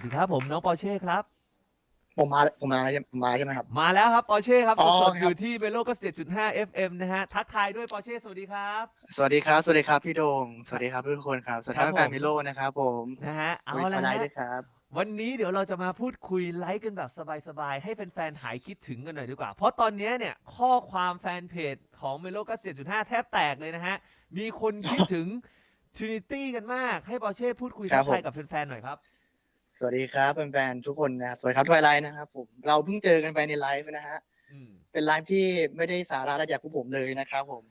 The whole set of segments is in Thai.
วัสดีครับผมน้องปอร์เช่ครับ ผมมาผมมาผมมาใช่ไหมครับ มาแล้วครับปอร์เช่ครับอ๋อสดๆครับ อยู่ที่เบโลก็7.5 FM นะฮะทักทายด้วยปอร์เช่สวัสดีครับ สวัสดีครับ สวัสดีครับพี่โดง สวัสดีครับทุกคนครับ สวัสดีครับแฟนผม มิโลนะครับผมนะฮะเอาคุยละอะไรฮะด้วยครับ วันนี้เดี๋ยวเราจะมาพูดคุยไลฟ์กันแบบสบายๆ ให้แฟนๆหายคิดถึงกันหน่อยดีกว่า เพราะตอนนี้เนี่ยข้อความแฟนเพจของเมโลก็7.5แทบแตกเลยนะฮะ มีคนคิดถึง Trinity กันมากให้ปอร์เช่พูดคุยครัทับกทายผมกับแฟนๆหน่อยครับ สวัสดีครับแฟนๆทุกคนนะครับสวัสดีครับทวายไลน์นะครับผมเราเพิ่งเจอกันไปในไลฟ์นะฮะอืมเป็นไลฟ์ที่ไม่ได้สาระอะไรจากพวกผมเลยนะครับผม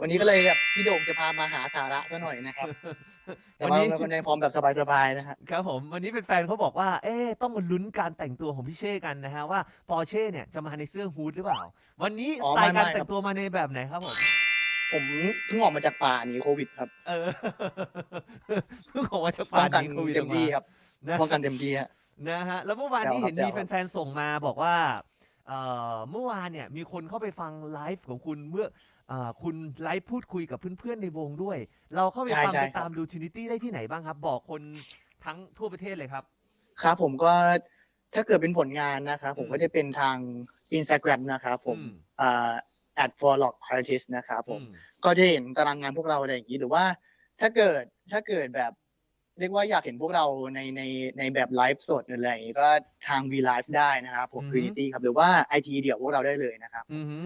วันนี้ก็เลยแบบพี่โด่งจะพามาหาสาระซะหน่อยนะครับ แต่วันว่านี้เราก็ในพร้อมแบบสบายๆนะฮะครับผมวันนี้เป็นแฟนเขาบอกว่า เอ๊ะต้องมาลุ้นการแต่งตัวของพี่เช่กันนะฮะว่าปอร์เช่เนี่ยจะมาในเสื้อฮูดหรือเปล่า วันนี้อ๋สอไตล์ไม่การไม่แต่งตัวมาในแบบไหนครับผม ผมเพิ่งออกมาจากป่าหนีโควิดครับเออเพิ่งออกมาจากป้ป่าองกันหนีโควิดเต็มที่ครับนะป้องกันเต็มที่ฮะ นะฮะแล้วเมื่อวานนี้แซวครับเห็นมีแซวครับ แฟนๆส่งมาบอกว่าเอ่อเมื่อวานเนี่ยมีคนเข้าไปฟังไลฟ์ของคุณเมื่อเอ่อคุณไลฟ์พูดคุยกับเพื่อนๆในวงด้วย เราเข้าไปใช่ฟังใช่ไปครับตามดู Trinity ได้ที่ไหนบ้างครับ บอกคนทั้งทั่วประเทศเลยครับ ครับผมก็ถ้าเกิดเป็นผลงานนะครับผมอืม ก็จะเป็นทาง Instagram นะครับผมอืมอ่า at for lock artist นะครับผมอืมก็จะเห็นตารางงานพวกเราอะไรอย่างนี้ หรือว่าถ้าเกิดถ้าเกิดแบบ เรียกว่าอยากเห็นพวกเราในในในแบบไลฟ์สดหรืออะไรอย่างนี้ก็ทาง V Live ได้นะครับผมอือฮึ Trinity ครับ หรือว่า IT เดี่ยวพวกเราได้เลยนะครับอืมฮึ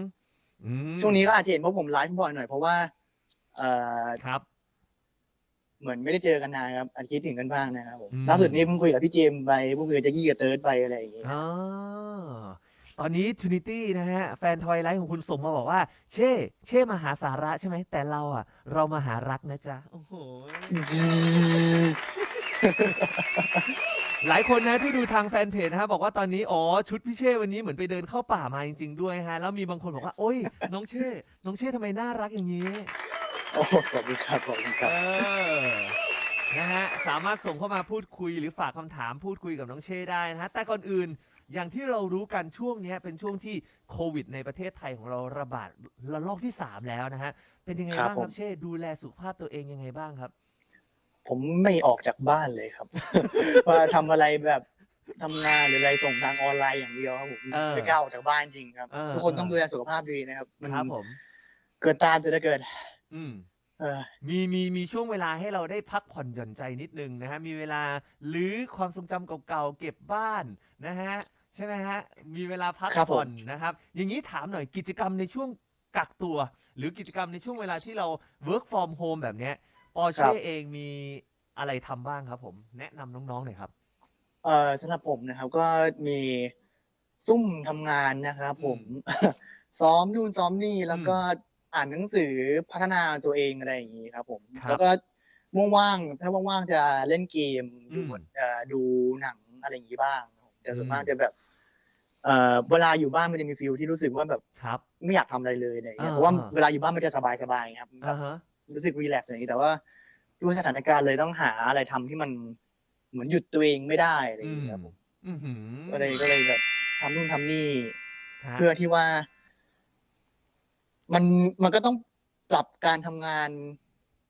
อืมช่วงนี้ก็อาจจะเห็นพวกผมไลฟ์บ่อยหน่อยเพราะว่า เอ่อครับ เหมือนไม่ได้เจอกันนานครับอาจจะคิดถึงกันบ้างนะครับผมอืมล่าสุดนี้เพิ่งคุยกับพี่เจมส์ไปเพิ่งคุยกับแจ็คกี้กับเติร์ดไปอะไรอย่างนี้อ๋อ ตอนนี้ Trinity นะฮะ แฟนทอยไลท์ของคุณส่งมาบอกว่า เช่ เช่มาหาสาระใช่ไหม แต่เราอะ เรามาหารักนะจ๊ะ โอ้โห หลายคนนะที่ดูทางแฟนเพจนะฮะ บอกว่าตอนนี้ อ๋อ ชุดพี่เช่วันนี้เหมือนไปเดินเข้าป่ามาจริง ๆ ด้วยฮะ แล้วมีบางคนบอกว่า โอ้ย น้องเช่ น้องเช่ทำไมน่ารักอย่างนี้ โอ้ขอบคุณครับขอบคุณคเอรับ อ นะฮะ สามารถส่งเข้ามาพูดคุยหรือฝากคำถามพูดคุยกับน้องเช่ได้นะฮะ แต่ก่อนอื่น อย่างที่เรารู้กันช่วงเนี้ยเป็นช่วงที่โควิดในประเทศไทยของเราระบาดระลอกที่ 3 แล้วนะฮะ เป็นยังไงครับบ้างคผรับมเช่ดูแลสุขภาพตัวเองยังไงบ้างครับ ผมไม่ออกจากบ้านเลยครับ ว่าทำอะไรแบบทำงานหรืออะไรส่งทางออนไลน์อย่างเดียวครับผมเออไม่กล้าออกจากบ้านจริงครับเออทุกคนเออต้องดูแลสุขภาพดีนะครับ มันครับผมเกิดตามจะได้เกิด อืม เออ มีมีมีช่วงเวลาให้เราได้พักผ่อนหย่อนใจนิดนึงนะฮะ มีเวลาหรือความทรงจำเก่าๆ เก็บบ้านนะฮะ ใช่ไหมฮะ มีเวลาพักครับผมผ่อนนะครับ อย่างนี้ถามหน่อยกิจกรรมในช่วงกักตัว หรือกิจกรรมในช่วงเวลาที่เรา work from home แบบเนี้ยปอครัเช่บ เองมีอะไรทำบ้างครับผมแนะนำน้องๆหน่อยครับ เออสำหรับผมนะครับก็มีซุ่มทำงานนะครับผมซ้อมนู่นซ้อมนี่แล้วก็ อ่านหนังสือพัฒนาตัวเองอะไรอย่างนี้ครับผม ครับแล้วก็ว่างๆถ้าว่างๆจะเล่นเกมดูอืมเอ่อดูหนังอะไรอย่างนี้บ้างครับผมแต่ส่วนมากอืม จะแบบ เอ่อเวลาอยู่บ้านมันจะมีฟิลที่รู้สึกว่าแบบครับ ไม่อยากทำอะไรเลยอะไรอย่างเงี้ยอ่าเพราะว่าอ่า เวลาอยู่บ้านมันจะสบายสบายๆครับแบอ่าบฮะ รู้สึกรีแลกซ์อย่างนี้แต่ว่าด้วยสถานการณ์เลยต้องหาอะไรทำที่มันเหมือนหยุดตัวเองไม่ได้อะไรอย่างเงี้ยครับผม อือหือก็เลยก็เลยแบบทำนู่นทำนี่ ฮะ เพื่อที่ว่า มันมันก็ต้องปรับการทำงาน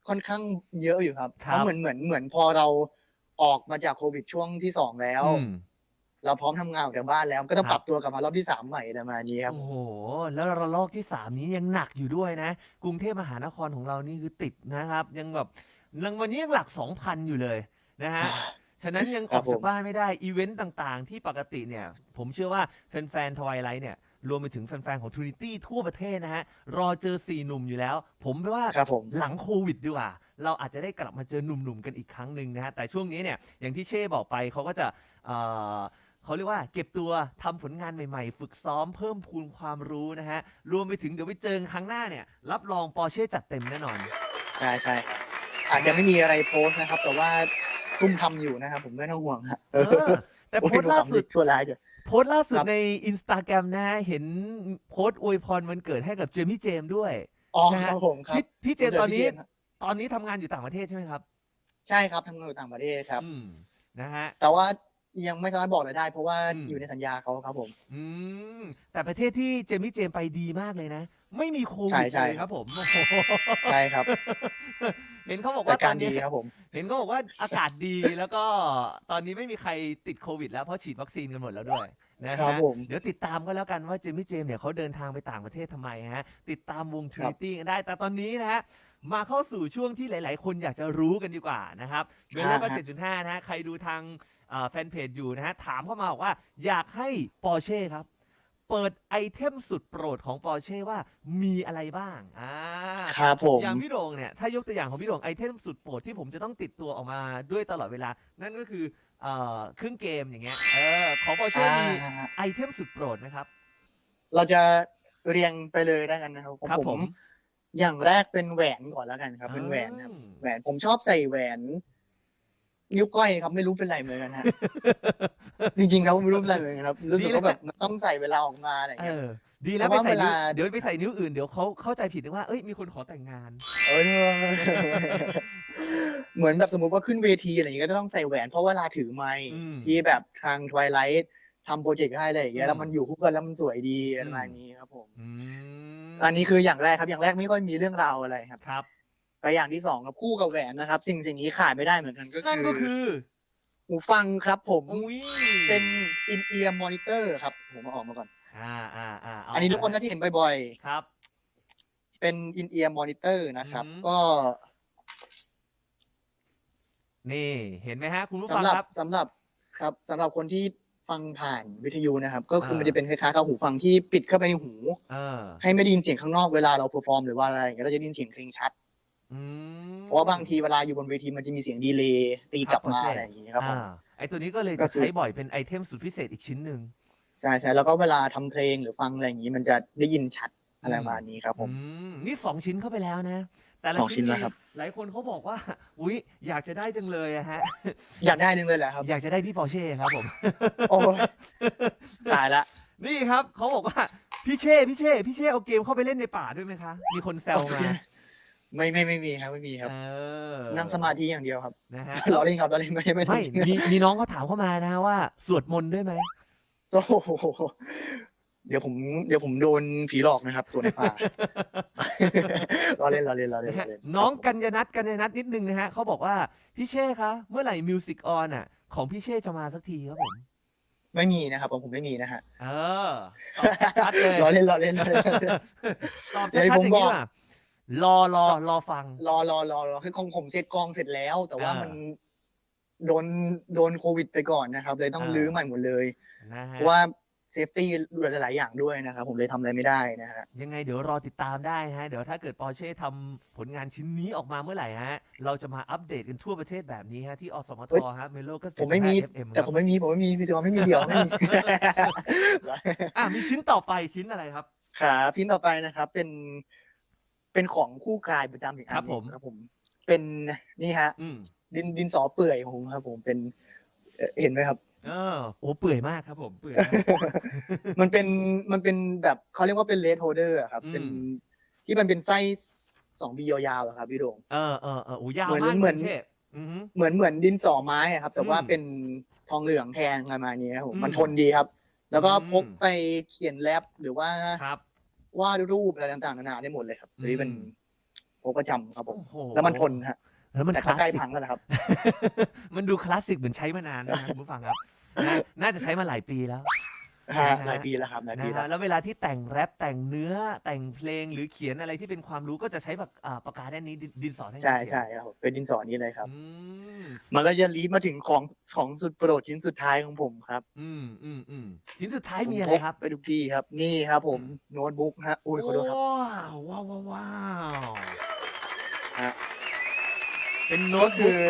ค่อนข้างเยอะอยู่ครับคเพรับราะเหมือนเหมือนเหมือนพอเราออกมาจากโควิดช่วงที่สองแล้ว อืม เราพร้อมทำงานออกจากบ้านแล้ว ก็ต้องครับ ปรับตัวกลับมารอบที่สามใหม่ประมาณนี้ครับ โอ้โห แล้วระลอกที่สามนี้ยังหนักอยู่ด้วยนะ กรุงเทพมหานครของเรานี่คือติดนะครับ ยังแบบยังวันนี้ยังหลักสองพันอยู่เลยนะฮะ ฉะนั้นยังอครัอบกผมจากบ้านไม่ได้ อีเวนต์ต่างๆ ที่ปกติเนี่ย ผมเชื่อว่าแฟนๆทวายไลท์เนี่ย รวมไปถึงแฟนๆ ของ Trinity ทั่วประเทศนะฮะ รอเจอสี่หนุ่มอยู่แล้ว ผมว่าครับผมหลังโควิดดีกว่า เราอาจจะได้กลับมาเจอหนุ่มๆ กันอีกครั้งหนึ่งนะฮะ แต่ช่วงนี้เนี่ย อย่างที่เช่บอกไปเขาก็จะเอ่อเขาเรียกว่าเก็บตัวทำผลงานใหม่ๆ ฝึกซ้อมเพิ่มพูนความรู้นะฮะ รวมไปถึงเดี๋ยวไปเจอกันครั้งหน้าเนี่ย รับรองปอร์เช่จัดเต็มแน่นอน ใช่ใช่ครับอาจจะไม่มีอะไรโพสต์นะครับ แต่ว่าซุ่มทำอยู่นะครับผมไม่ต้องห่วงฮะเออ แต่โพสต์ล่าสุดทั่วร้ายจ้ะ โพสต์ล่าสุดครับในอินสตาแกรมนะฮะเห็นโพสต์อวยพรวันเกิดให้กับเจมี่เจมส์ด้วยอ๋อนะคฮะรับผมครับพี่พี่เจมส์ผตอนนี้พี่เจมส์ครับตอนนี้ทำงานอยู่ต่างประเทศใช่ไหมครับ ใช่ครับทำงานอยู่ต่างประเทศครับอืมนะฮะแต่ว่ายังไม่สามารถบอกรายได้ เพราะว่าอืมอยู่ในสัญญาเขาครับผม อืมแต่ประเทศที่เจมี่เจมส์ไปดีมากเลยนะ ไม่มีโคใช่วิดใช่เลยครับผมโอ้โหใช่ครับเห็นเขาบอกจัดว่าตกาอรนดีนี้ครับผม เห็นเขาบอกว่าอากาศดีแล้วก็ตอนนี้ไม่มีใครติดโควิด แล้วเพราะฉีดวัคซีนกันหมดแล้วด้วยนะครัฮะบผมเดี๋ยวติดตามก็แล้วกันว่าเจมี่เจมส์เนี่ยเขาเดินทางไปต่างประเทศทำไมฮะ ติดตามวงครั Trinity บกันได้ แต่ตอนนี้นะฮะมาเข้าสู่ช่วงที่หลาย ๆ คนอยากจะรู้กันดีกว่านะครับเบลโลก็อ่าฮะ7.5นะฮะใครดูทางอ่าแฟนเพจอยู่นะฮะถามเข้ามาบอกว่าอยากให้ปอร์เช่ครับ เปิดไอเทมสุดโปรดของปอร์เช่ว่ามีอะไรบ้างอ่าครับผม อย่างพี่โด่งเนี่ยถ้ายกตัวอย่างของพี่โด่งไอเทมสุดโปรดที่ผมจะต้องติดตัวออกมาด้วยตลอดเวลา นั่นก็คือเอ่อเครื่องเกมอย่างเงี้ยเออของปอร์เช่มีอ่า ไอเทมสุดโปรดไหมครับ เราจะเรียงไปเลยได้กันนะครับของครับผผมมอย่างแรกเป็นแหวนก่อนแล้วกันครับ เป็นแหวนครับอืมแหวนผมชอบใส่แหวน นิ้วก้อยครับไม่รู้เป็นไรเหมือนกันฮะ จริงๆครับไม่รู้เป็นไรเหมือนกันครับรู้สึกว่าแบบมันต้องใใส่เวลาออกมาอะไรอย่างเอเงี้ยอดีแล้วเพไปราะว่าใส่นิ้วเวลา เดี๋ยวไปใส่นิ้วอื่นเดี๋ยวเขาเข้าใจผิดนึกว่าเอ้ยมีคนขอแต่งงาน เออเหมือนแบบสมมติว่าขึ้นเวทีอะไรอย่างเงี้ยก็ต้องใส่แหวนเพราะเวลาถือไมค์อืม ที่แบบทางทวายไลท์ทำโปรเจกต์ให้อะไรอย่างเงี้อืยม แล้วมันอยู่คู่กันแล้วมันสวยดีอืมประมาณนี้ครับผม อืมอันนี้คืออย่างแรกครับอย่างแรกไม่ค่อยมีเรื่องราวอะไรครับ ครับ แต่อย่างที่สองครับคู่กับแหวนนะครับ สิ่งสิ่งนี้ขาดไม่ได้เหมือนกันก็นั่นก็คืคืออหูฟังครับผมอุ้ยเป็น in ear monitor ครับ ผมเอาออกมาก่อน อ่าอ่าอ่าเาอันนี้ทุกคนน่าจะเห็นบ่อยครับ ๆ เป็น in ear monitor นะครับ อืมก็นี่เห็นไหมฮะคุณผู้ฟัสำงหรับครับ สำหรับครับสำหรับคนที่ฟังผ่านวิทยุนะครับ ก็คืออ่ามัมันจะเป็นคล้ายๆกับหูฟังที่ปิดเข้าไปในหู เออให้ไม่ได้ยินเสียงข้างนอกเวลาเราเพอร์ฟอร์มหรือว่าอะไรอย่างเงี้ยเราจะได้ยินเสียงเพลงชัด อืมเพราะว่าบางทีเวลาอยู่บนเวทีมันจะมีเสียงดีเลย์ตีกลับมาครับอะไรอย่างงี้ครับผม อ่าไอตัวนี้ก็เลยก็จะคือ ใช้บ่อยเป็นไอเทมสุดพิเศษอีกชิ้นหนึ่ง ใช่ใช่แล้วก็เวลาทำเพลงหรือฟังอะไรอย่างงี้มันจะได้ยินชัดอะไรประมาณนี้ครับผม อืมนี่สองชิ้นเข้าไปแล้วนะ แต่ละสองชิ้นแล้วมีครับ หลายคนเขาบอกว่า อุ๊ย อยากจะได้จังเลยอะฮะ อยากได้นึงเลยแหละครับ อยากจะได้พี่ปอร์เช่ครับผม โอ้ยตายละ นี่ครับเขาบอกว่าพี่เช่พี่เช่พี่เช่เอาเกมเข้าไปเล่นในป่าด้วยไหมคะ มีคนแซวมา ไม่ไม่ไม่มีครับไม่มีครับ เออนั่งสมาธิอย่างเดียวครับนะฮะเราเล่นครับเราเล่นไม่ได้ไม่ได้ไม่มีมีน้องเขาถามเข้ามานะว่า สวดมนต์ด้วยไหมโอ้โหเดี๋ยวผมเดี๋ยวผมโดนผีหลอกนะครับส่วนในป่าเราเล่นเราเล่นเราเล่นนะฮะเราเล่นน้องกัญญนัทกัญญนัทนิดนึงนะฮะเขาบอกว่าพี่เช่คะเมื่อไหร่มิวสิกออนอะ ของพี่เช่จะมาสักทีครับผมไม่มีนะครับผมผมไม่มีนะฮะเออตอบชัดเลย เราเล่นเราเล่นเราเล่น ตอบเดี๋ชัดๆยวอย่างผมบนี้อกว่า รอรอรอฟัง รอรอรอรอคือของผมเสร็จกองเสร็จแล้ว แต่ว่าอ่ามัมันโดนโดนโควิดไปก่อนนะครับ เลยต้องอ่ารื้อใหม่หมดเลยนะฮะเพราะว่าเซฟตี้หลายๆอย่างด้วยนะครับ ผมเลยทำอะไรไม่ได้นะฮะยังไงเดี๋ยวรอติดตามได้นะฮะ เดี๋ยวถ้าเกิดปอร์เช่ทำผลงานชิ้นนี้ออกมาเมื่อไหร่ฮะ เราจะมาอัปเดตกันทั่วประเทศแบบนี้ฮะ ที่อสมทเฮ้ยฮะเมโลก็ผมไม่มีเอ็มแต่ผมไม่มี ผมไม่มีพี่ตัวไม่มีเดียวไม่มีอะมีชิ้นต่อไปชิ้นอะไรครับ ครับ ชิ้นต่อไปนะครับ เป็น เป็นของคู่กายประจำอีกอันครับหนึ่งผม ครับผม เป็นนี่ฮะ อืมดินดินสอเปื่อยของผมครับ ผมเป็นเอ่อเห็นไหมครับ เออโอ้เปื่อยมากครับผมเปื่อยมากมันเป็นมันเป็นแบบเขาเรียกว่าเป็นเลดโฮเดอร์ครับ อืม เป็นที่มันเป็นไส้สองบียาวๆอะครับพี่โด่ง เออเออเออโอ้ยาวเหมือนมากเหมือน คุณเทพอือหือ เหมือนเหมือนดินสอไม้อะครับ แต่ว่าอืมเป็นทองเหลืองแทนประมาณนี้ครับผมอืมมันทนดีครับ แล้วก็อืมพกไปเขียนแรปหรือว่าครับ วาดรูปอะไรต่างๆนานาได้หมดเลยครับอืมนี่เป็นพกประจำครับผมโอ้โหแล้วมันทนฮะแล้วมันแต่คก็ลาสใกล้สิกพังแล้วนะครับ มันดูคลาสสิกเหมือนใช้มานานนะครับคุณผู้ฟังครับนะน่าจะใช้มาหลายปีแล้ว ฮะนะฮะ หลายปีแล้วครับหลายปีนะแล้ฮะวแล้วเวลาที่แต่งแรปแต่งเนื้อแต่งเพลงหรือเขียนอะไรที่เป็นความรู้ก็จะใช้ปากอ่าปากกาด้านนี้ดินดินสอแท่งนี้ใช่เขียนใช่ครับผมเป็นดินสอนี้เลยครับ อืมมันก็จะลีดมาถึงของของสุดโปรดชิ้นสุดท้ายของผมครับอืมอืมอืมชิ้นสุดท้ายผมมีอะไรพกครับ ไปทุกที่ครับ นี่ครับผมโน้ตบุ๊กฮะอุ้ยขอโทษครับ ว้าวว้าวว้าวว้าวฮะ เป็นโน้ก็ตคืบุ๊กอ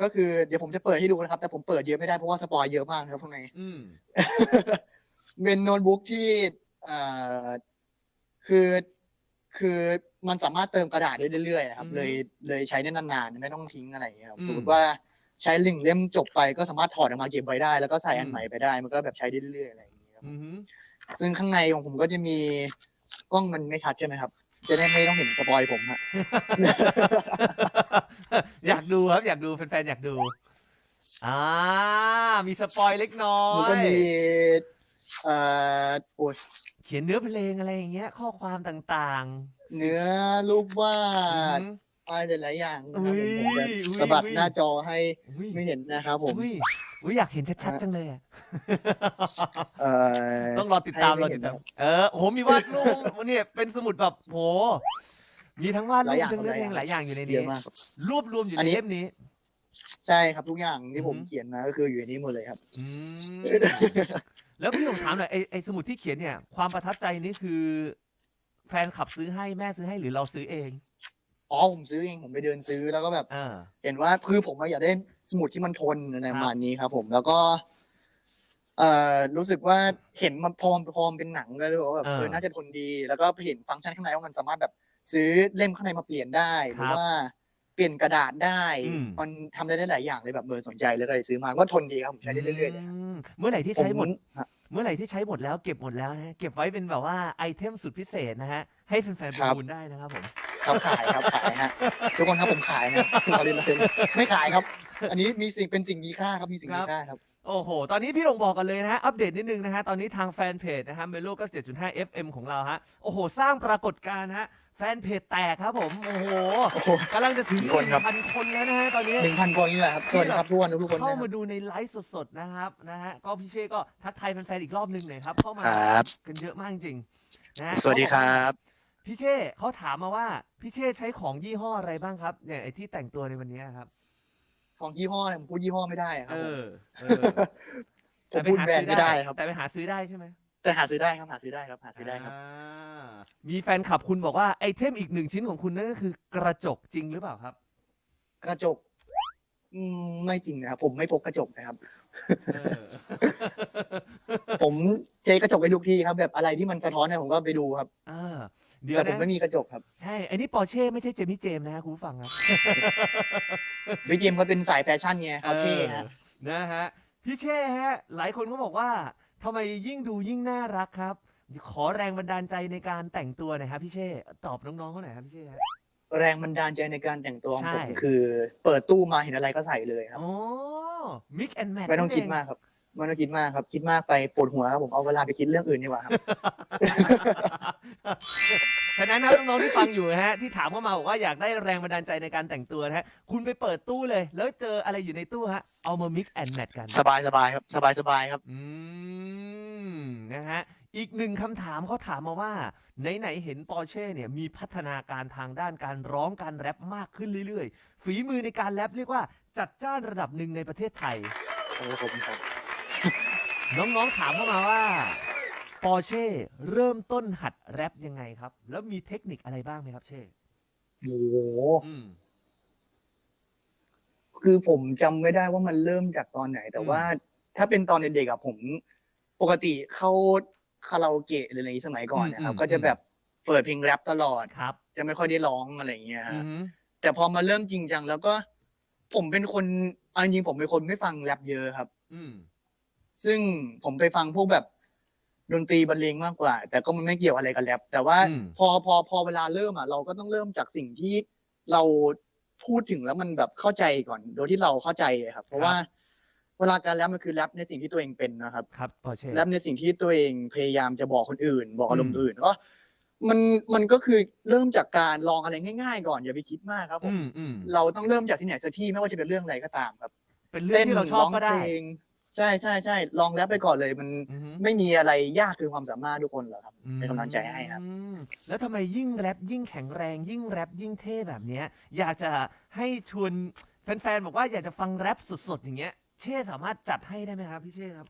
ก็คือเดี๋ยวผมจะเปิดให้ดูนะครับ แต่ผมเปิดเยอะไม่ได้เพราะว่าสปอยเยอะมากนะครับข้างในอืมเป็นโน้ตบุ๊กที่เอ่อคือคือมันสามารถเติมกระดาษได้เรื่อยๆนะครับ เลยเลยใช้ได้นานๆไม่ต้องทิ้งอะไรอย่างเงี้ยครับสมมติว่าใช้ลิงก์เล่มจบไปก็สามารถถอดออกมาเก็บไว้ได้ แล้วก็ใส่อันใหม่ไปได้ มันก็แบบใช้ได้เรื่อยๆอะไรอย่างเงี้ยครับอืมซึ่งข้างในของผมก็จะมีกล้องมันไม่ชัดใช่ไหมครับ จะได้ไม่ต้องเห็นสปอยผมฮะ อยากดูครับอยากดูแฟนๆอยากดู อ่า มีสปอยเล็กน้อมันยก็มีเอ่อโอ้ยเขียนเนื้อเพลงอะไรอย่างเงี้ย ข้อความต่างเนื้อรูปวาๆดอืม อะไรหลายๆอย่างนะครับอุ้ผมยผมแบบอุ้ย สะบัดอุ้ยหน้าจอให้อุ้ยไม่เห็นนะครับผม อุ้ยอุ้ยอยากเห็นชัดๆจังเลยอะเอ่อ ต้องรอติดตามให้รอไม่ติดตามเห็นเออโอ้โหมีวาดรูปเนี่ยเป็นสมุดแบบโห มีทั้งวาดหรูลายปอย่างทั้งเนื้อเพลงหหลาลายยออย่างย่างอยู่ในเยนี้อะมาก รวบรวมอยู่อัในนนี้ เล่มนี้ ใช่ครับทุกอย่างที่ผมอือหือเขียนมาก็คืออยู่ในนี้หมดเลยครับ อืมแล้วพี่ผมถามหน่อยไอไอสมุดที่เขียนเนี่ย ความประทับใจนี่คือ แฟนขับซื้อให้แม่ซื้อให้หรือเราซื้อเองอ๋อผมซื้อเองผมไปเดินซื้อแล้วก็แบบ อ่า เห็นว่าคือผมอะอยากได้สมุดที่มันทนอะไรครับประมาณนี้ครับผมแล้วก็ เอ่อรู้สึกว่าเห็นมันพอมพอมนเป็นหนังแล้วเลยบอกว่าแบบเออน่าจะทนดี แล้วก็เห็นฟังก์ชันข้างในว่ามันสามารถแบบ ซื้อเล่มข้างในมาเปลี่ยนได้หรือว่าเปลี่ยนกระดาษได้มันทำได้หลายอย่างเลยแบบเบอร์สนใจเลยก็เลยซื้อมาก็ทนดีครับผมใช้ได้เรื่อยๆเลยครับมเมื่อไหร่ที่ใช้หมดผเมื่อไหร่ที่ใช้หมดแล้วเก็บหมดแล้วนะเก็บไว้เป็นแบบว่าไอเทมสุดพิเศษนะฮะให้แฟนๆประมูลได้นะครับผมครับขายครับขายฮะทุกคนครับผมขายนะเราเล่นเราเล่นไม่ขายครับ อันนี้มีสิ่งเป็นสิ่งมีค่าครับมีสิ่งมีค่าครับ โอ้โห ตอนนี้พี่ลงบอกกันเลยนะฮะอัปเดตนิดนึงนะฮะตอนนี้ทางแฟนเพจนะฮะเมโลก็7.5 FM ของเราฮะโอ้โห สร้างปรากฏการณ์ฮะ แฟนเพจแตกครับผม โอ้โหโอ้โห กำลังจะถึงกี่คนครับ พันคนแล้วนะฮะตอนนี้ หนึ่งพันกว่านี่แหละครับสวัสดีครับทุกคนทุกคนเข้านะคมารับดูในไลฟ์สดๆนะครับนะฮะก็พี่เช่ก็ทักทายแฟนๆอีกรอบหนึงหน่อยครับ เข้ามาครับ กันเยอะมากจริงๆนะฮะสวัสดีครับ พี่เช่เขาถามมาว่าพี่เช่ใช้ของยี่ห้ออะไรบ้างครับเนี่ยไอที่แต่งตัวในวันนี้ครับ ของยี่ห้อเนี่ยผมพูดยี่ห้อไม่ได้ครัเอบผมอเออผมพูดแบรนด์ไม่ได้ครับ แต่ไปหาซื้อได้ใช่ไหม แต่หาซื้อได้ครับหาซื้อได้ครับหาซื้อได้ครับ อ่ามีแฟนคลับคุณบอกว่าไอเทมอีกหนึ่งชิ้นของคุณนั่นก็คือกระจกจริงหรือเปล่าครับ กระจกอืมไม่จริงนะครับผมไม่พกกระจกนะครับ เออ ผมเจกระจกไปทุกที่ครับ แบบอะไรที่มันสะท้อนเนี่ยผมก็ไปดูครับเออเดี๋ยวแต่ผมนะไม่มีกระจกครับใช่ อันนี้ปอร์เช่ไม่ใช่เจมี่เจมส์นะฮะคุณผู้ฟังครับวิกเกมก็เป็นสายแฟชั่นไงครับพี่ฮะ เออนะฮะพี่เช่ฮะ หลายคนก็บอกว่า ทำไมยิ่งดูยิ่งน่ารักครับ ขอแรงบันดาลใจในการแต่งตัวหน่อยครับพี่เช่ ตอบน้องๆเขาหน่อยครับพี่เช่ฮะ แรงบันดาลใจในการแต่งตัวของผมใช่ คือ เปิดตู้มาเห็นอะไรก็ใส่เลยครับ อ๋อมิกแอนแมท ไม่ต้องคิดมากครับ ไม่ต้องคิดมากครับ คิดมากไปปวดหัวครับผมเอาเวลาไปคิดเรื่องอื่นดีกว่าครับ ฉะนั้นนะน้องๆที่ฟังอยู่นะฮะที่ถามเข้ามาบอกว่าอยากได้แรงบันดาลใจในการแต่งตัวนะฮะคุณไปเปิดตู้เลย แล้วเจออะไรอยู่ในตู้ฮะเอามามิกแอนแมทกัน สบายสบายครับ สบายสบายครับ อืมนะฮะอีกหนึ่งคำถามเขาถามมาว่า ไหนๆเห็นปอร์เช่เนี่ยมีพัฒนาการทางด้านการร้องการแรปมากขึ้นเรื่อยๆ ฝีมือในการแรปเรียกว่าจัดจ้านระดับหนึ่งในประเทศไทย โอ้ผมครับ น้องๆถามเข้ามาว่าปอร์เช่เริ่มต้นหัดแรปยังไงครับ แล้วมีเทคนิคอะไรบ้างไหมครับ เช่โอ้โหอืม คือผมจำไม่ได้ว่ามันเริ่มจากตอนไหน แต่อืม ว่าถ้าเป็นตอนเด็กๆอะผม ปกติเข้าคาราโอเกะหรืออะไรอย่างนี้สมัยก่อนนะครับ ก็จะแบบเปิดเพลงแรปตลอด ครับ จะไม่ค่อยได้ร้องอะไรอย่างเงี้ยอืฮะอหือแต่พอมาเริ่มจริงจังแล้วก็ ผมเป็นคนเอาจริงๆผมเป็นคนไม่ฟังแรปเยอะครับ อืม ซึ่งผมไปฟังพวกแบบดนตรีบรรเลงมากกว่า แต่ก็มันไม่เกี่ยวอะไรกับแรปแต่ว่าอืม พอพอพอเวลาเริ่มอะเราก็ต้องเริ่มจากสิ่งที่เราพูดถึงแล้วมันแบบเข้าใจก่อน โดยที่เราเข้าใจอะครับ เพราะว่าเวลาการแรปมันคือแรปในสิ่งที่ตัวเองเป็นนะครับ ครับปอร์เช่ แรปในสิ่งที่ตัวเองพยายามจะบอกคนอื่น บอกอารมอืณ์มอื่นก็มันมันก็คือเริ่มจากการลองอะไรง่าย ๆ ก่อนอย่าไปคิดมากครับผอืมมอืมเราต้องเริ่มจากที่ไหนสักที่ไม่ว่าจะเป็นเรื่องอะไรก็ตามครับเป็นเรื่องที่เราชอบก็ได้ ร้งเพลง ใช่ใช่ใช่ลองแรปไปก่อนเลยมันอือหือไม่มีอะไรยากคือความสามารถทุกคนหรอกครับ เป็นกำลังใจให้ครับ อืมแล้วทำไมยิ่งแรปยิ่งแข็งแรง ยิ่งแรปยิ่งเท่แบบเนี้ย อยากจะให้ชวนแฟนๆบอกว่าอยากจะฟังแรปสดๆอย่างเงี้ย เช่สามารถจัดให้ได้ไหมครับพี่เช่ครับ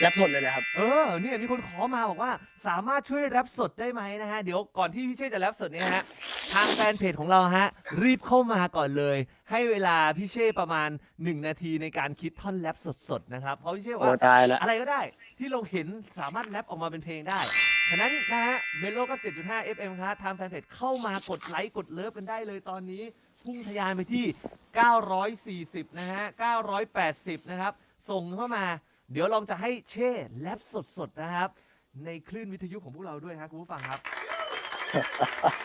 แรปสดเลยเลยครับ เออเนี่ยมีคนขอมาบอกว่าสามารถช่วยแรปสดได้ไหมนะฮะ เดี๋ยวก่อนที่พี่เช่จะแรปสดเนี่ยฮะ ทางแฟนเพจของเราฮะ รีบเข้ามาก่อนเลย ให้เวลาพี่เช่ประมาณ 1 นาทีในการคิดท่อนแรปสดๆนะครับ เพราะพี่เช่โอ้ว่า ตายแล้วอะไรก็ได้ที่เราเห็นสามารถแรปออกมาเป็นเพลงได้ ฉะนั้นนะฮะเมโลก็7.5 FM ครับทางแฟนเพจเข้ามากดไลค์กดเลิฟกันได้เลยตอนนี้ พุ่งทะยานไปที่ 940 นะฮะ 980 นะครับ ส่งเข้ามา เดี๋ยวลองจะให้เช่แรปสดๆนะครับ ในคลื่นวิทยุของพวกเราด้วยครับคุณผู้ฟังครับ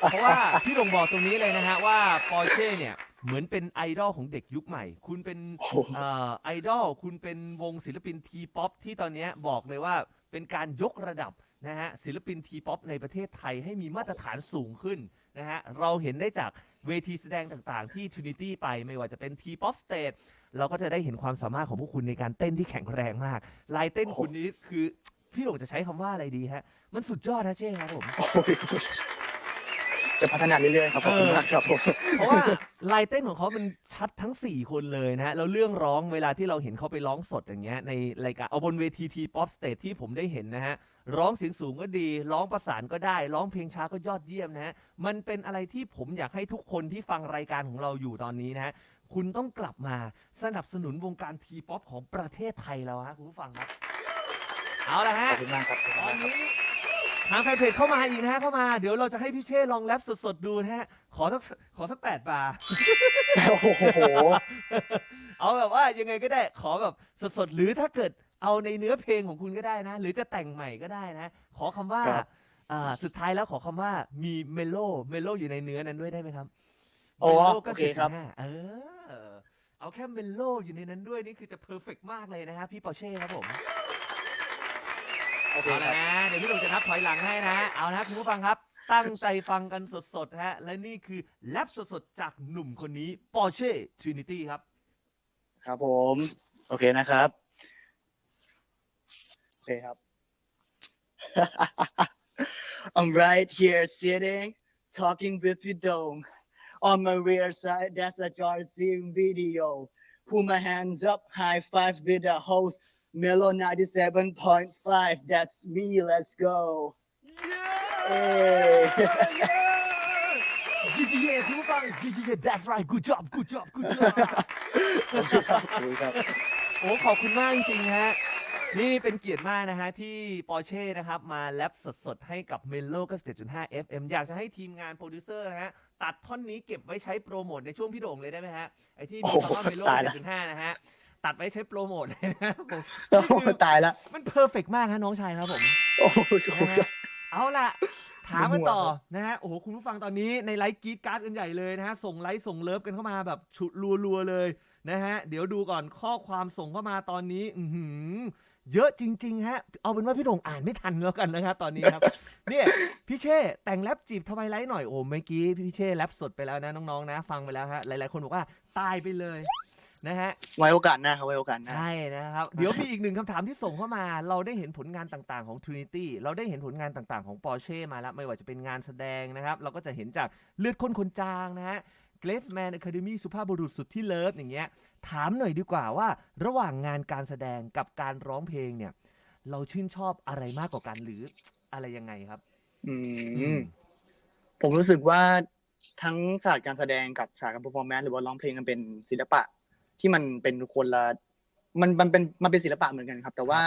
เพราะว่าพี่ลงบอกตรงนี้เลยนะฮะว่าปอร์เช่เนี่ยเหมือนเป็นไอดอลของเด็กยุคใหม่ คุณเป็นโอ้โหเอ่อไอดอลคุณเป็นวงศิลปินทีป๊อปที่ตอนเนี้ยบอกเลยว่าเป็นการยกระดับนะฮะศิลปินทีป๊อปในประเทศไทยให้มีมาตรฐานสูงขึ้นนะฮะเราเห็นได้จากเวทีแสดงต่างๆ ที่ Trinity ไปไม่ว่าจะเป็น T-POP Stage เราก็จะได้เห็นความสามารถของพวกคุณในการเต้นที่แข็งแรงมาก ลายเต้นคุณนี้คือพี่หลงจะใช้คำว่าอะไรดีฮะ มันสุดยอดนะเช่ครับผม โอ้ยจะพัฒนาเรื่อยๆครับขอบคุณมากครับผมเพราะว่าลายเต้นของเขามันชัดทั้ง 4 คนเลยนะฮะแล้วเรื่องร้องเวลาที่เราเห็นเขาไปร้องสดอย่างเงี้ยในรายการเอาบนเวทีทีป๊อปสเตจที่ผมได้เห็นนะฮะ ร้องเสียงสูงก็ดี ร้องประสานก็ได้ ร้องเพลงช้าก็ยอดเยี่ยมนะฮะ มันเป็นอะไรที่ผมอยากให้ทุกคนที่ฟังรายการของเราอยู่ตอนนี้นะฮะ คุณต้องกลับมาสนับสนุนวงการทีป๊อปของประเทศไทยแล้วฮะคุณผู้ฟังครับ เอาละขฮะอบคุณมากครับขอบตคุอณนมากครับ นี้ทางแฟนเพจเข้ามาอีกนะฮะเข้ามาเดี๋ยวเราจะให้พี่เช่ลองแรปสดๆดูนะฮะขอสักขอสักแปดบาร์ โอ้โห เอาแบบว่ายังไงก็ได้ขอแบบสดๆ หรือถ้าเกิดเอาในเนื้อเพลงของคุณก็ได้นะ หรือจะแต่งใหม่ก็ได้นะ ขอคำว่าครับ อ่าสุดท้ายแล้วขอคำว่ามีเมโลเมโลอยู่ในเนื้อนั้นด้วยได้ไหมครับ โอ้เมโลก็โอเคครับ75เออ เอาแค่เมโลอยู่ในนั้นด้วยนี่คือจะเพอร์เฟกมากเลยนะฮะพี่ปอเช่ครับผม โอเคเอาคละรับนะเดี๋ยวพี่หลงจะนับถอยหลังให้นะเอานะคุณผู้ฟังครับ ตั้งใจฟังกันสดๆฮะและนี่คือแรปสดๆจากหนุ่มคนนี้ปอเช่ทรินิตี้ครับ ครับผม โอเคนะครับโอเคครับ I'm right here sitting, talking with you dome. on my rear side, that's a Jarsim video. Put my hands up, high five with the host, Melo 97.5. That's me, let's go. Yeah! Hey. yeah! GGA คุณผู้ฟัง GGA that's right good job good job good job นี่เป็นเกียรติมากนะฮะที่ปอร์เช่นะครับมาแรปสดๆ ให้กับ m e l o 97.5 FM อยากจะให้ทีมงานโปรดิวเซอร์นะฮะตัดท่อนนี้เก็บไว้ใช้โปรโมทในช่วงพี่โด่งเลยได้ไหมฮะไอที่มีคำว่า m e l o ตายละ7.5 นะฮะตัดไว้ใช้โปรโมทเลยนะครับผมโอ้ตายละ มันเพอร์เฟกมากฮะน้องชายครับผม โอ้ยขอบคุณนะครัฮะบเอาล่ะ ถามกันต่อมั่วๆครับนะฮะ โอ้โห คุณผู้ฟังตอนนี้ในไลฟ์กรีดการ์ดกันใหญ่เลยนะฮะ ส่งไลฟ์ส่งเลิฟกันเข้ามาแบบฉุดรัวๆเลยนะฮะ เดี๋ยวดูก่อนข้อความส่งเข้ามาตอนนี้ อือหือ เยอะจริง ๆ ฮะ เอาเป็นว่าพี่โด่งอ่านไม่ทันแล้วกันนะครับตอนนี้ครับ เนี่ยพี่เช่แต่งแรปจีบทำไมไลฟ์หน่อยโอ้เมื่อกี้พี่เช่แรปสดไปแล้วนะน้องๆนะ ฟังไปแล้วฮะหลายๆคนบอกว่าตายไปเลยนะฮะไว้โอกาสหน้าครับไว้โอกาสหน้าใช่นะครับ เดี๋ยวมีอีกหนึ่งคำถามที่ส่งเข้ามา เราได้เห็นผลงานต่างๆของ Trinity เราได้เห็นผลงานต่างๆของ Porsche มาแล้ว ไม่ว่าจะเป็นงานแสดงนะครับ เราก็จะเห็นจากเลือดข้นคนจางนะฮะ g r a c e Man Academy สุภาพบุรุษสุดที่เลิฟอย่างเงี้ย ถามหน่อยดีกว่าว่า ระหว่างงานการแสดงกับการร้องเพลงเนี่ย เราชื่นชอบอะไรมากกว่ากันหรืออะไรยังไงครับ อืมผมรู้สึกว่าทั้งศาสตร์การแสดงกับศาสตร์การ performance หรือว่าร้องเพลงมันเป็นศิลปะ ที่มันเป็นคนละมันมันเป็นมันเป็นศิลปะเหมือนกันครับ แต่ว่า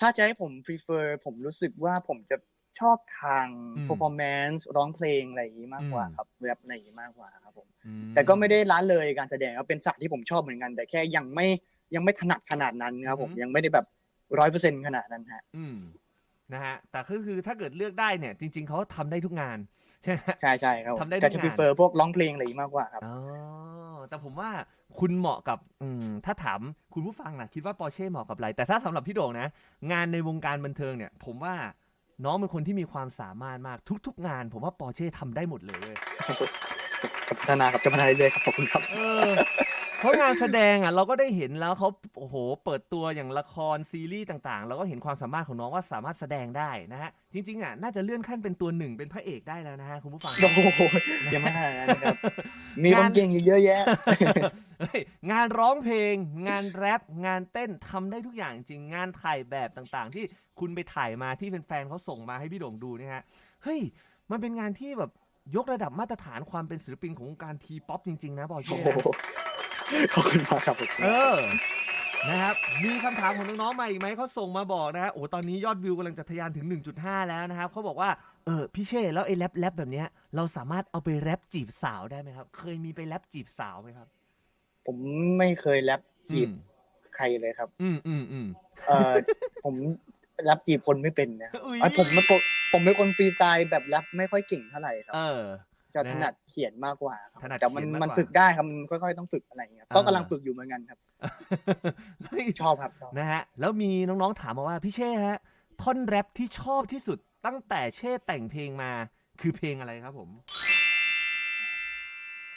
ถ้าจะให้ผม prefer ผมรู้สึกว่าผมจะ ชอบทางอืม performance ร้องเพลงอะไรอย่างนี้มากกว่าอืมครับแรปอะไรอย่างนี้มากกว่าครับผมอืมแต่ก็ไม่ได้ล้าเลยการแสดงครับเป็นศาสตร์ที่ผมชอบเหมือนกัน แต่แค่ยังไม่ยังไม่ถนัดขนาดนั้นครับผมอือฮึยังไม่ได้แบบร้อยเปอร์เซ็นขนาดนั้นฮะอืมนะฮะแต่ก็คือถ้าเกิดเลือกได้เนี่ยจริง ๆเขาทำได้ทุกงานใช่ไหมใช่ใช่ครับผมทำได้ทุกแต่จะงาน prefer พวกร้องเพลงอะไรอย่างนี้มากกว่าครับอ๋อแต่ผมว่าคุณเหมาะกับอืมถ้าถามคุณผู้ฟังนะคิดว่าปอร์เช่เหมาะกับอะไรแต่ถ้าสำหรับพี่โด่งนะ งานในวงการบันเทิงเนี่ย ผมว่า น้องเป็นคนที่มีความสามารถมากทุก ๆ งาน ผมว่าปอร์เช่ทำได้หมดเลยเว้ย พัฒนาครับจะพัฒนาเรื่อยๆครับขอบคุณครับ เออ เพราะงานแสดงอะเราก็ได้เห็นแล้วเขาโอ้โหเปิดตัวอย่างละครซีรีส์ต่างๆ เราก็เห็นความสามารถของน้องว่าสามารถแสดงได้นะฮะจริงๆอะน่าจะเลื่อนขั้นเป็นตัวหนึ่งเป็นพระเอกได้แล้วนะฮะคุณผู้ฟัง โอ้โหยังไม่ขนาดนั้นนะครับ มีคนเก่งอยู่เยอะแยะ เฮ้ยงานร้องเพลง งานแรปงานเต้นทำได้ทุกอย่างจริงงานถ่ายแบบต่างๆ ที่คุณไปถ่ายมาที่แฟนๆเขาส่งมาให้พี่โด่งดูเนี่ยฮะเฮ้ยมันเป็นงานที่แบบยกระดับมาตรฐานความเป็นศิลปินของวงการทีป๊อปจริงๆนะบอกโอ้เช่โห ขอบคุณมากครับผมเออ นะครับ มีคำถามของน้องๆมาอีกไหมเขาส่งมาบอกนะฮะ โอ้ ตอนนี้ยอดวิวกำลังจะทะยานถึง 1.5 แล้วนะครับ เขาบอกว่า เออ พี่เช่ แล้วไอ้แรปแรปแบบเนี้ย เราสามารถเอาไปแรปจีบสาวได้ไหมครับ เคยมีไปแรปจีบสาวไหมครับผมไม่เคยแรปจีบอืมใครเลยครับ อืมอืมอืม เออผมแรปจีบคนไม่เป็นนะครับอุ๊ย เอ้ยผมไม่ผมเป็นคนฟรีสไตล์แบบแรปไม่ค่อยเก่งเท่าไหร่ครับ เออ จะนะถฮะนัดเขียนมากกว่าครับถนัดแต่มันเขียนมากมันกว่าฝึกได้ครับมันค่อยๆต้องฝึกอะไรอย่างเงี้ยก็อ่ากำลังฝึกอยู่เหมือนกันครับเฮ้ยชอบครับชอบนะฮะแล้วมีน้องๆถามมาว่าพี่เช่ฮะท่อนแรปที่ชอบที่สุดตั้งแต่เช่แต่งเพลงมาคือเพลงอะไรครับผม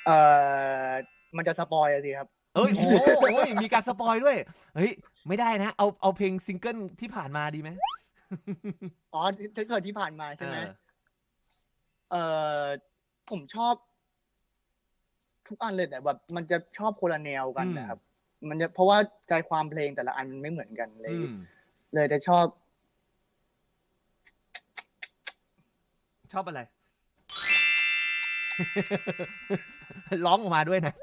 เอ่อมันจะสปอยอะสิครับ เอ้ยโอ้โหโอ้ยมีการสปอยด้วยเฮ้ยไม่ได้นะ เอาเอาเพลงซิงเกิลที่ผ่านมาดีไหมอ๋อถ้าเกิดที่ผ่านมาใช่ไหมเออเอ่อ ผมชอบ ทุกอันเลยแต่แบบมันจะชอบคนละแนวกันนะครับ มันจะเพราะว่าใจความเพลงแต่ละอันมันไม่เหมือนกันเลยอืมเลยจะชอบ ชอบอะไร ร้องออกมาด้วยนะ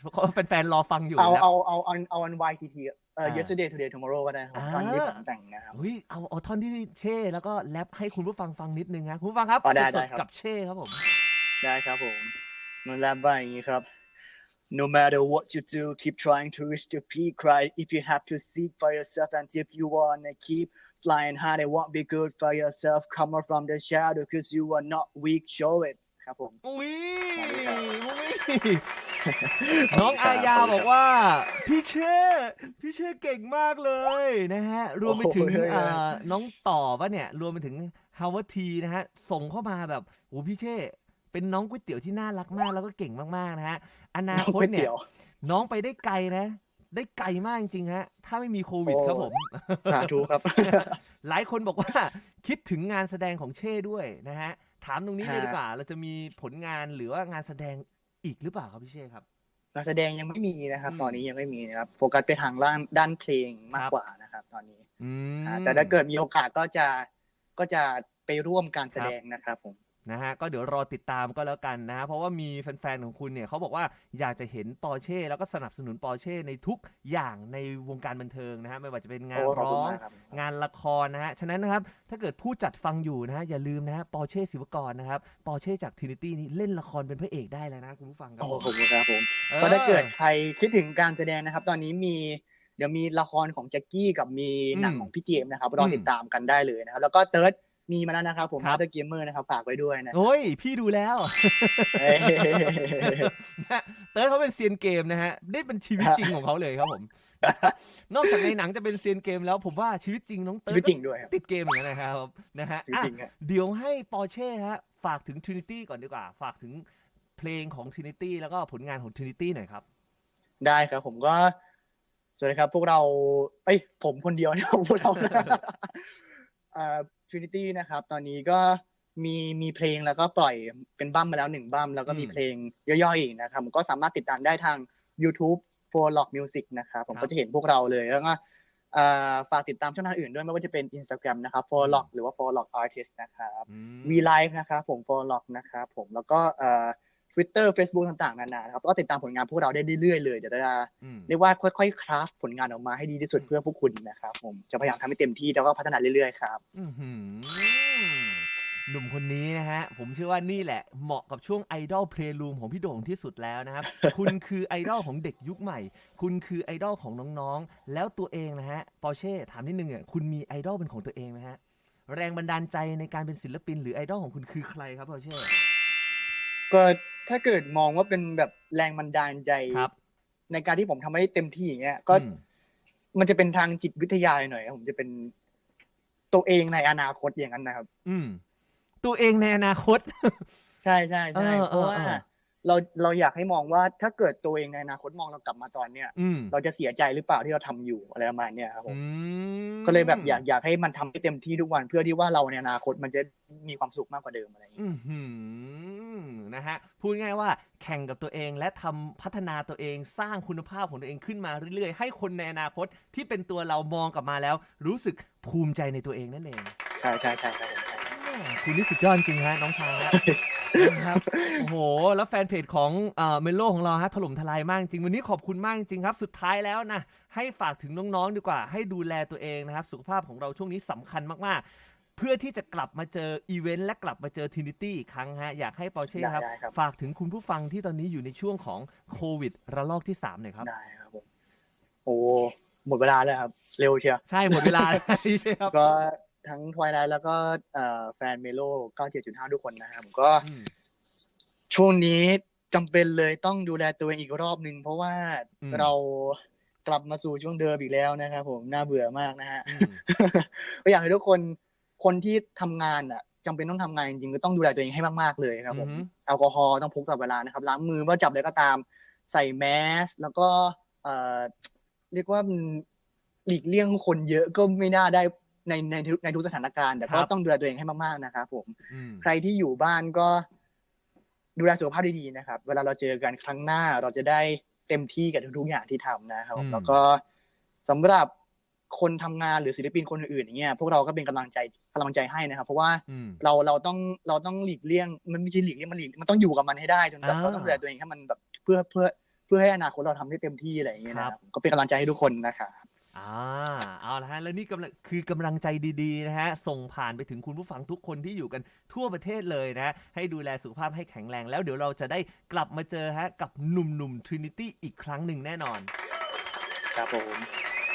เพราะว่าแฟนๆรอฟังอยู่เอาแล้วเอาเอาเอาเอาอัน YTT เอ่อ อ่า yesterday today tomorrow ก็ได้ครับอ่าตอนที่ผมแต่งนะครับ เฮ้ยเอาเอาท่อนที่เช่ แล้วก็แรปให้คุณผู้ฟังฟังนิดนึงนะคุณผู้ฟังครับอ๋อได้สได้ดครับ ๆกับเช่ครับผม ได้ครับผมมันแรปว่าอย่างนี้ครับ No matter what you do, keep trying to reach the peak, right? If you have to seek for yourself and if you wanna keep flying high, it won't be good for yourself. Come out from the shadow, cause you are not weak, show it. ครับผมอุ้ยสวัสดีครับอุ้ยน้องอายาบอกว่า พี่เช่พี่เช่เก่งมากเลยนะฮะ รวมไปถึงโอ้โหเอ่อน้องต่อปะเนี่ย รวมไปถึงฮาวทีนะฮะ ส่งเข้ามาแบบโอ้พี่เช่ เป็นน้องก๋วยเตี๋ยวที่น่ารักมากแล้วก็เก่งมากๆนะฮะอนาน้องคตก๋วยเนี่ยเตี๋ยวน้องไปได้ไกลนะ ได้ไกลมากจริงๆฮะถ้าไม่มีโควิดโอ้ครับผมสาธุครับ หลายคนบอกว่าคิดถึงงานแสดงของเช่ด้วยนะฮะถามตรงนี้เลยฮะดีกว่า เราจะมีผลงานหรือว่างานแสดงอีกหรือเปล่าครับพี่เช่ครับนักแสดงยังไม่มีนะครับอืมตอนนี้ยังไม่มีนะครับ โฟกัสไปทางด้านด้านเพลงมาคกรับกว่านะครับ ตอนนี้อืมอ่าแต่ถ้าเกิดมีโอกาสก็จะก็จะไปร่วมการแสดงนะครับผม นะฮะก็เดี๋ยวรอติดตามก็แล้วกันนะฮะเพราะว่ามีแฟนๆของคุณเนี่ยเขาบอกว่าอยากจะเห็นปอร์เช่แล้วก็สนับสนุนปอร์เช่ในทุกอย่างในวงการบันเทิงนะฮะไม่ว่าจะเป็นงานโอ้ขอบร้คุณองมากครับงานละครนะฮะฉะนั้นนะครับถ้าเกิดผู้จัดฟังอยู่นะฮะอย่าลืมนะฮะปอร์เช่ศิวกรนะครับปอร์เช่จากทินิตี้นี่เล่นละครเป็นพระเอกได้แล้วนะคุณผู้ฟังครัโอ้บขอบคุณครับผมออก็ถ้าเกิดใครคิดถึงการแสดงนะครับ ตอนนี้มีเดี๋ยวมีละครของแจ็คกี้กับมีหนังอืมของพี่เจมส์นะครับรออมติดตามกันได้เลยนะครับแล้วก็เติร์ด มีมาแล้วนะครับผมครับ มาเตอร์เกมเมอร์นะครับฝากไว้ด้วยนะ โอ้ย พี่ดูแล้วเอ้ยเติร์ดเขาเป็นเซียนเกมนะฮะ นี่เป็นชีวิตจริงของเขาเลยครับผม นอกจากในหนังจะเป็นเซียนเกมแล้วผมว่าชีวิตจริงน้องเติชีร์วิดตจริงด้วยครับติดเกมเหมือนกันนะครับนะฮะชีวิตอะจริงครับ เดี๋ยวให้ปอร์เช่ฮะ ฝากถึง Trinity ก่อนดีกว่า ฝากถึงเพลงของ Trinity แล้วก็ผลงานของ Trinity หน่อยครับ ได้ครับผมก็ สวัสดีครับ พวกเรา เอ้ยผมคนเดียวเนี่ย พวกเราเอ่อ Trinity นะครับ ตอนนี้ก็มีมีเพลงแล้วก็ปล่อยเป็นบั้มมาแล้วหนึ่งบั้มแล้วก็มีอืมเพลงย่อยๆอีกนะครับก็สามารถติดตามได้ทาง YouTube for Lock Music นะครับผมครับก็จะเห็นพวกเราเลยแล้วก็เอ่อฝากติดตามช่องทางอื่นด้วยไม่ว่าจะเป็น Instagram นะครับ for Lock หรือว่า for Lock Artist นะครับอืม V Live นะครับผม for Lock นะครับผมแล้วก็เอ่อ Twitter Facebook ต่างๆ นานานะครับก็ติดตามผลงานพวกเราได้เรื่อยๆเลยเดี๋ยวเราจะอืมเรียกว่าค่อยๆ คราฟผลงานออกมาให้ดีที่สุดอืมเพื่อพวกคุณนะครับ ผมจะพยายามทำให้เต็มที่แล้วก็พัฒนาเรื่อยๆครับอื้อหือหนุ่มคนนี้นะฮะ ผมเชื่อว่านี่แหละเหมาะกับช่วงไอดอลเพลย์รูมของพี่โด่งที่สุดแล้วนะครับ คุณคือไอดอลของเด็กยุคใหม่ คุณคือไอดอลของน้องๆ แล้วตัวเองนะฮะปอร์เช่ถามนิดนึงอะคุณมีไอดอลเป็นของตัวเองไหมฮะ แรงบันดาลใจในการเป็นศิลปินหรือไอดอลของคุณคือใครครับปอร์เช่ก็ ถ้าเกิดมองว่าเป็นแบบแรงบันดาลใจครับ ในการที่ผมทำให้เต็มที่อย่างเงี้ย ก็อืมมันจะเป็นทางจิตวิทยาหน่อยครับผมจะเป็นตัวเองในอนาคตอย่างนั้นนะครับ อืม ตัวเองในอนาคต ใช่ใช่ใช่เออเพราะว่าเออเออเราเราอยากให้มองว่าถ้าเกิดตัวเองในอนาคตมองเรากลับมาตอนเนี้ยอืมเราจะเสียใจหรือเปล่าที่เราทำอยู่อะไรประมาณเนี้ยครับผมอืมก็เลยแบบอยากอยากให้มันทำให้เต็มที่ทุกวัน เพื่อที่ว่าเราในอนาคตมันจะมีความสุขมากกว่าเดิมอะไรอย่างเงี้ยอือหือ นะฮะ พูดง่ายว่าแข่งกับตัวเองและทำพัฒนาตัวเองสร้างคุณภาพของตัวเองขึ้นมาเรื่อยๆ ให้คนในอนาคตที่เป็นตัวเรามองกลับมาแล้ว รู้สึกภูมิใจในตัวเองนั่นเองใช่ใช่ใช่ครับผมใช่แม่คุณนี่สุดยอดจริงฮะน้องชายฮะนะครับโอ้โห แล้วแฟนเพจของเอ่อเมโลของเราฮะถล่มทลายมากจริง วันนี้ขอบคุณมากจริงครับ สุดท้ายแล้วนะให้ฝากถึงน้องๆดีกว่า ให้ดูแลตัวเองนะครับ สุขภาพของเราช่วงนี้สำคัญมากๆ เพื่อที่จะกลับมาเจออีเวนต์และกลับมาเจอทินิตี้อีกครั้งฮะ อยากให้ปอเช่ได้ครับ ได้ครับ ฝากถึงคุณผู้ฟังที่ตอนนี้อยู่ในช่วงของโควิดระลอกที่ 3 หน่อยครับ ได้ครับผมโอ้หมดเวลาแล้วครับ เร็วเชียวใช่หมดเวลาแล้วใช่ครับก็ทั้งทวายไลท์แล้วก็เอ่อแฟนเมโล97.5 ทุกคนนะครับผมก็อืมช่วงนี้จำเป็นเลยต้องดูแลตัวเองอีกรอบหนึ่งเพราะว่าอืมเรากลับมาสู่ช่วงเดิมอีกแล้วนะครับผมน่าเบื่อมากนะฮะ อืม ก็อยากให้ทุกคน คนที่ทำงานอะจำเป็นต้องทำงานจริงๆก็ต้องดูแลตัวเองให้มากๆเลยครับผมอือฮึแอลกอฮอล์ต้องพกตลอดเวลานะครับล้างมือว่าจับอะไรก็ตาม ใส่แมสแล้วก็เอ่อเรียกว่ามันหลีกเลี่ยงคนเยอะก็ไม่น่าได้ในในทุกในทุกสถานการณ์ แต่ก็ครับต้องดูแลตัวเองให้มากๆนะครับผมอืมใครที่อยู่บ้านก็ ดูแลสุขภาพดีๆนะครับ เวลาเราเจอกันครั้งหน้าเราจะได้เต็มที่กับทุกๆอย่างที่ทำนะครับอืมแล้วก็สำหรับ คนทำงานหรือศิลปินคนอื่นๆอย่างเงี้ยพวกเราก็เป็นกำลังใจกำลังใจให้นะครับ เพราะว่าอืมเราเราต้องเราต้องหลีกเลี่ยง มันไม่ใช่หลีกเลี่ยงมันหลีกมันต้องอยู่กับมันให้ได้จนแบบอ่าเราต้องดูแลตัวเองให้มันแบบเพื่อเพื่อเพื่อให้อนาคตเราทำได้เต็มที่อะไรอย่างเงี้ยนะครับก็เป็นกำลังใจให้ทุกคนนะครับอ่าเอาละฮะแล้วนี่กำลังคือกำลังใจดีๆนะฮะส่งผ่านไปถึงคุณผู้ฟังทุกคนที่อยู่กันทั่วประเทศเลยนะให้ดูแลสุขภาพให้แข็งแรงแล้วเดี๋ยวเราจะได้กลับมาเจอฮะกับหนุ่มๆ Trinity อีกครั้งหนึ่งแน่นอน ครับผม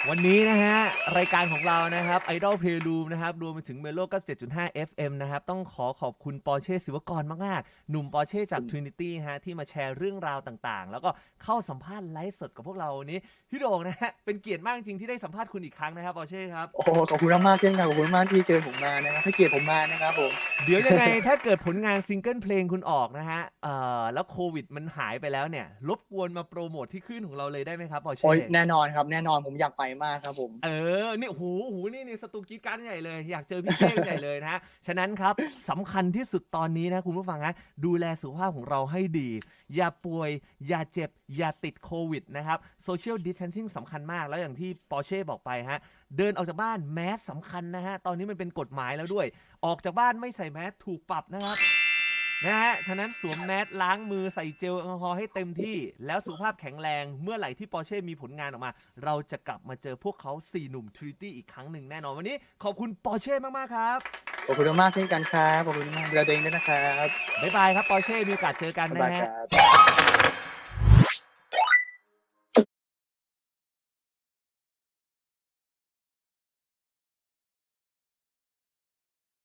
วันนี้นะฮะ รายการของเรานะครับ Idol Playroom นะครับ รวมไปถึง Melo 97.5 FM นะครับ ต้องขอขอบคุณปอร์เช่ศิวกรมาก ๆ หนุ่มปอร์เช่จาก Trinity ฮะ ที่มาแชร์เรื่องราวต่าง ๆ แล้วก็เข้าสัมภาษณ์ไลฟ์สดกับพวกเราวันนี้ พี่โด่งนะฮะ เป็นเกียรติมากจริงที่ได้สัมภาษณ์คุณอีกครั้งนะครับปอร์เช่ครับ โอ้โหขอบคุณมากๆเช่นกันขอบคุณมากที่เชิญผมมานะครับให้เกียรติผมมานะครับผม เดี๋ยวยังไงถ้าเกิดผลงานซิงเกิลเพลงคุณออกนะฮะ เอ่อ แล้วโควิดมันหายไปแล้วเนี่ย รบกวนมาโปรโมทที่คลื่นของเราเลยได้ไหมครับปอร์เช่โอ้ยแน่นอนครับแน่นอนผมอยากไปมากครับผม เออเนี่โอ้โหโหนี่นี่สตูกรีดการใหญ่เลย อยากเจอพี่เท่งใหญ่เลยนะฮะฉะนั้นครับสำคัญที่สุดตอนนี้นะคุณผู้ฟังฮะดูแลสุขภาพของเราให้ดี อย่าป่วย อย่าเจ็บ อย่าติดโควิดนะครับโซเชียลดิส a ทนซิ่งสำคัญมากแล้วอย่างที่ปอร์เช่บอกไปฮะเดินออกจากบ้านแมสสำคัญนะฮะตอนนี้มันเป็นกฎหมายแล้วด้วย ออกจากบ้านไม่ใส่แมสถูกปรับนะครับ นะฮะ ฉะนั้นสวมแมสล้างมือใส่เจลแอลกอฮอล์ให้เต็มที่ แล้วสุขภาพแข็งแรง เมื่อไหร่ที่ปอร์เช่มีผลงานออกมา เราจะกลับมาเจอพวกเขา 4 หนุ่มทริตี้อีกครั้งหนึ่งแน่นอน วันนี้ขอบคุณปอร์เช่มาก ๆ ครับ ขอบคุณมากๆเช่นกันครับ ขอบคุณมากดูแลตัวเองด้วยนะครับบ๊ายบายครับปอร์เช่มีโอกาสเจอกันบ๊ายนะบายฮะครับ